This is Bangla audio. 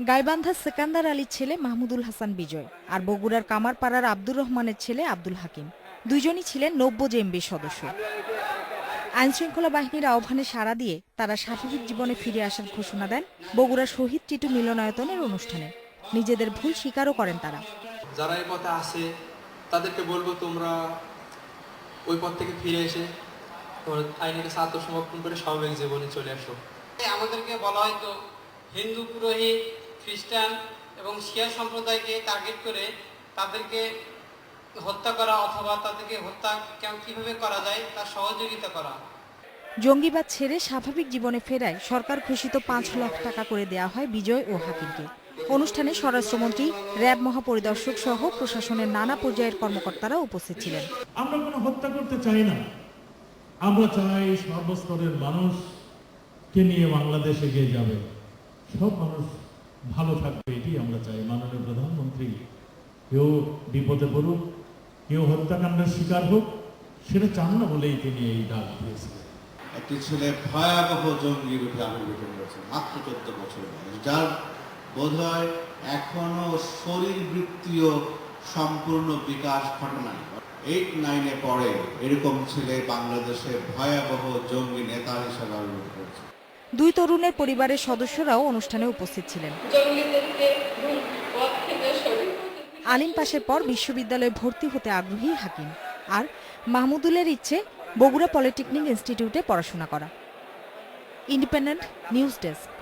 গাইবান্ধা সেকান্দার আলীর ছেলে মাহমুদুল হাসান বিজয় আর বগুড়ার কামারপাড়ার আব্দুর রহমানের ছেলে আব্দুল হাকিম। দুইজনই ছিলেন নব্য জেএমবির সদস্য। আইনশৃঙ্খলা বাহিনীর আহ্বানে সাড়া দিয়ে তারা স্বাভাবিক জীবনে ফিরে আসার ঘোষণা দেন বগুড়ার শহীদ টিটু মিলনায়তনের অনুষ্ঠানে। নিজেদের ভুল স্বীকারও করেন তারা। যারা এই পথে আসে তাদেরকে বলব তোমরা ওই পথ থেকে ফিরে এসে আইনের কাছে আত্মসমর্পণ করে স্বাভাবিক জীবনে চলে আসো। আমাদেরকে বলা হয়তো হিন্দু পুরোহিত খ্রিস্টান এবং শিয়া সম্প্রদায়কে টার্গেট করে তাদেরকে হত্যা করা অথবা তাদেরকে হত্যা কেমন কীভাবে করা যায় তার সহযোগিতা করা। জঙ্গিবাদ ছেড়ে স্বাভাবিক জীবনে ফেরায় সরকার ঘোষিত পাঁচ লাখ টাকা করে দেওয়া হয় বিজয় ও হাকিমকে। অনুষ্ঠানে স্বরাষ্ট্রমন্ত্রী র্যাব মহাপরিদর্শক সহ প্রশাসনের নানা পর্যায়ের কর্মকর্তারা উপস্থিত ছিলেন। আমরা কোনো হত্যা করতে চাই না। আমরা চাই সর্বস্তরের মানুষকে নিয়ে বাংলাদেশ এগিয়ে যাবে। সব মানুষ ভালো থাকবে এটি আমরা চাই। মাননীয় প্রধানমন্ত্রী, কেউ বিপদে পড়ুক, কেউ হত্যাকাণ্ডের শিকার হোক, সেটা চান না বলেই তিনি এই ডাক দিয়েছিলেন। একটি ছেলে ভয়াবহ জঙ্গি রূপে আবির্ভূত হয়েছে, মাত্র চোদ্দ বছর বয়স, যার বোধ হয় এখনও শরীর বৃত্তীয় সম্পূর্ণ বিকাশ ঘটে নাই। এইট নাইনে পড়ে এরকম ছেলে বাংলাদেশে ভয়াবহ জঙ্গি নেতা হিসেবে আবির্ভূত হয়েছে। দুই তরুণের পরিবারের সদস্যরাও অনুষ্ঠানে উপস্থিত ছিলেন। আলিম পাশের পর বিশ্ববিদ্যালয়ে ভর্তি হতে আগ্রহী হাকিম। আর মাহমুদুলের ইচ্ছে, বগুড়া পলিটেকনিক ইনস্টিটিউটে পড়াশোনা করা। Independent news desk.